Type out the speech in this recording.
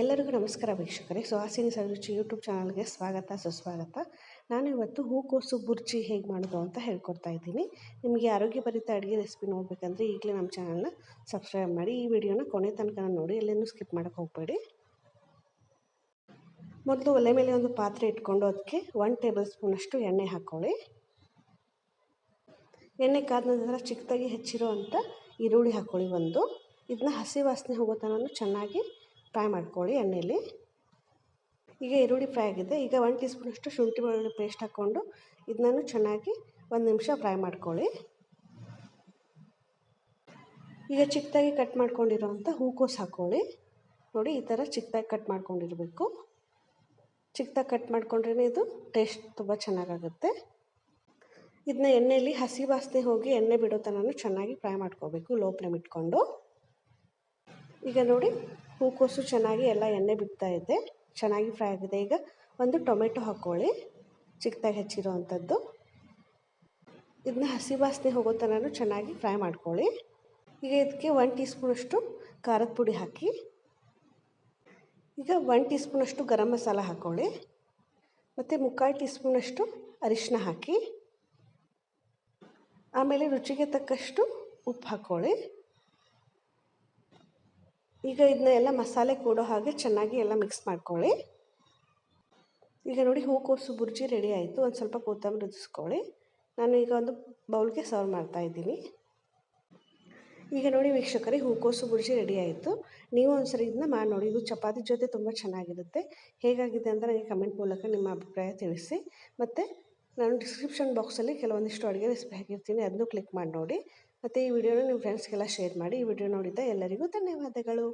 ಎಲ್ಲರಿಗೂ ನಮಸ್ಕಾರ ವೀಕ್ಷಕರೇ. ಸುಹಾಸಿನಿ ಸವಿರುಚಿ ಯೂಟ್ಯೂಬ್ ಚಾನಲ್ಗೆ ಸ್ವಾಗತ, ಸುಸ್ವಾಗತ. ನಾನು ಇವತ್ತು ಹೂಕೋಸು ಬುರ್ಜಿ ಹೇಗೆ ಮಾಡೋದು ಅಂತ ಹೇಳ್ಕೊಡ್ತಾ ಇದ್ದೀನಿ. ನಿಮಗೆ ಆರೋಗ್ಯಭರಿತ ಅಡುಗೆ ರೆಸಿಪಿ ನೋಡಬೇಕಂದ್ರೆ ಈಗಲೇ ನಮ್ಮ ಚಾನಲ್ನ ಸಬ್ಸ್ಕ್ರೈಬ್ ಮಾಡಿ, ಈ ವಿಡಿಯೋನ ಕೊನೆ ತನಕ ನೋಡಿ ಎಲ್ಲೇನೂ ಸ್ಕಿಪ್ ಮಾಡೋಕ್ಕೆ ಹೋಗಬೇಡಿ. ಮೊದಲು ಒಲೆ ಮೇಲೆ ಒಂದು ಪಾತ್ರೆ ಇಟ್ಕೊಂಡು ಅದಕ್ಕೆ ಒನ್ ಟೇಬಲ್ ಸ್ಪೂನಷ್ಟು ಎಣ್ಣೆ ಹಾಕ್ಕೊಳ್ಳಿ ಎಣ್ಣೆ ಕಾದ ನಂತರ ಚಿಕ್ಕದಾಗಿ ಹೆಚ್ಚಿರೋ ಅಂಥ ಈರುಳ್ಳಿ ಹಾಕ್ಕೊಳ್ಳಿ ಒಂದು. ಇದನ್ನ ಹಸಿ ವಾಸನೆ ಹೋಗೋ ತನಕ ಚೆನ್ನಾಗಿ ಫ್ರೈ ಮಾಡ್ಕೊಳ್ಳಿ ಎಣ್ಣೆಯಲ್ಲಿ ಈಗ ಈರುಳ್ಳಿ ಫ್ರೈ ಆಗಿದೆ. ಈಗ ಒನ್ ಟೀ ಸ್ಪೂನಷ್ಟು ಶುಂಠಿ ಬೆಳ್ಳುಳ್ಳಿ ಪೇಸ್ಟ್ ಹಾಕ್ಕೊಂಡು ಇದನ್ನೂ ಚೆನ್ನಾಗಿ ಒಂದು ನಿಮಿಷ ಫ್ರೈ ಮಾಡ್ಕೊಳ್ಳಿ. ಈಗ ಚಿಕ್ಕದಾಗಿ ಕಟ್ ಮಾಡ್ಕೊಂಡಿರೋವಂಥ ಹೂಕೋಸು ಹಾಕ್ಕೊಳ್ಳಿ. ನೋಡಿ, ಈ ಥರ ಚಿಕ್ಕದಾಗಿ ಕಟ್ ಮಾಡ್ಕೊಂಡಿರಬೇಕು. ಚಿಕ್ಕದಾಗಿ ಕಟ್ ಮಾಡ್ಕೊಂಡ್ರೇ ಇದು ಟೇಸ್ಟ್ ತುಂಬ ಚೆನ್ನಾಗಾಗುತ್ತೆ. ಇದನ್ನ ಎಣ್ಣೆಯಲ್ಲಿ ಹಸಿ ವಾಸನೆ ಹೋಗಿ ಎಣ್ಣೆ ಬಿಡೋ ತನಕ ಚೆನ್ನಾಗಿ ಫ್ರೈ ಮಾಡ್ಕೋಬೇಕು, ಲೋ ಫ್ಲೇಮ್ ಇಟ್ಕೊಂಡು. ಈಗ ನೋಡಿ ಹೂಕೋಸು ಚೆನ್ನಾಗಿ ಎಲ್ಲ ಎಣ್ಣೆ ಬಿಡ್ತಾ ಇದೆ. ಚೆನ್ನಾಗಿ ಫ್ರೈ ಆಗಿದೆ. ಈಗ ಒಂದು ಟೊಮೆಟೊ ಹಾಕ್ಕೊಳ್ಳಿ ಚಿಕ್ಕದಾಗಿ ಹೆಚ್ಚಿರೋ ಅಂಥದ್ದು ಇದನ್ನ ಹಸಿ ವಾಸನೆ ಹೋಗೋ ತನಕ ಚೆನ್ನಾಗಿ ಫ್ರೈ ಮಾಡ್ಕೊಳ್ಳಿ. ಈಗ ಇದಕ್ಕೆ ಒನ್ ಟೀ ಸ್ಪೂನಷ್ಟು ಖಾರದ ಪುಡಿ ಹಾಕಿ. ಈಗ ಒನ್ ಟೀ ಸ್ಪೂನಷ್ಟು ಗರಂ ಮಸಾಲ ಹಾಕ್ಕೊಳ್ಳಿ ಮತ್ತು ಮುಕ್ಕಾಲು ಟೀ ಸ್ಪೂನಷ್ಟು ಅರಿಶಿನ ಹಾಕಿ. ಆಮೇಲೆ ರುಚಿಗೆ ತಕ್ಕಷ್ಟು ಉಪ್ಪು ಹಾಕ್ಕೊಳ್ಳಿ ಈಗ ಇದನ್ನ ಎಲ್ಲ ಮಸಾಲೆ ಕೂಡೋ ಹಾಗೆ ಚೆನ್ನಾಗಿ ಎಲ್ಲ ಮಿಕ್ಸ್ ಮಾಡ್ಕೊಳ್ಳಿ. ಈಗ ನೋಡಿ ಹೂಕೋಸು ಬುರ್ಜಿ ರೆಡಿ ಆಯಿತು. ಒಂದು ಸ್ವಲ್ಪ ಕೊತ್ತಂಬರಿ ರುಚಿಸ್ಕೊಳ್ಳಿ ನಾನು ಈಗ ಒಂದು ಬೌಲ್ಗೆ ಸರ್ವ್ ಮಾಡ್ತಾ ಇದ್ದೀನಿ. ಈಗ ನೋಡಿ ವೀಕ್ಷಕರೇ ಹೂಕೋಸು ಬುರ್ಜಿ ರೆಡಿ ಆಯಿತು. ನೀವು ಒಂದ್ಸರಿ ಇದನ್ನ ಮಾಡಿ ನೋಡಿ. ಇದು ಚಪಾತಿ ಜೊತೆ ತುಂಬ ಚೆನ್ನಾಗಿರುತ್ತೆ. ಹೇಗಾಗಿದೆ ಅಂತ ನನಗೆ ಕಮೆಂಟ್ ಮೂಲಕ ನಿಮ್ಮ ಅಭಿಪ್ರಾಯ ತಿಳಿಸಿ. ಮತ್ತು ನಾನು ಡಿಸ್ಕ್ರಿಪ್ಷನ್ ಬಾಕ್ಸಲ್ಲಿ ಕೆಲವೊಂದಿಷ್ಟು ಅಡುಗೆ ರೆಸಿಪಿ ಹಾಕಿರ್ತೀನಿ ಅದನ್ನು ಕ್ಲಿಕ್ ಮಾಡಿ ನೋಡಿ. ಮತ್ತು ಈ ವಿಡಿಯೋನ ನಿಮ್ಮ ಫ್ರೆಂಡ್ಸ್ಗೆಲ್ಲ ಶೇರ್ ಮಾಡಿ. ಈ ವಿಡಿಯೋ ನೋಡಿದ್ದ ಎಲ್ಲರಿಗೂ ಧನ್ಯವಾದಗಳು.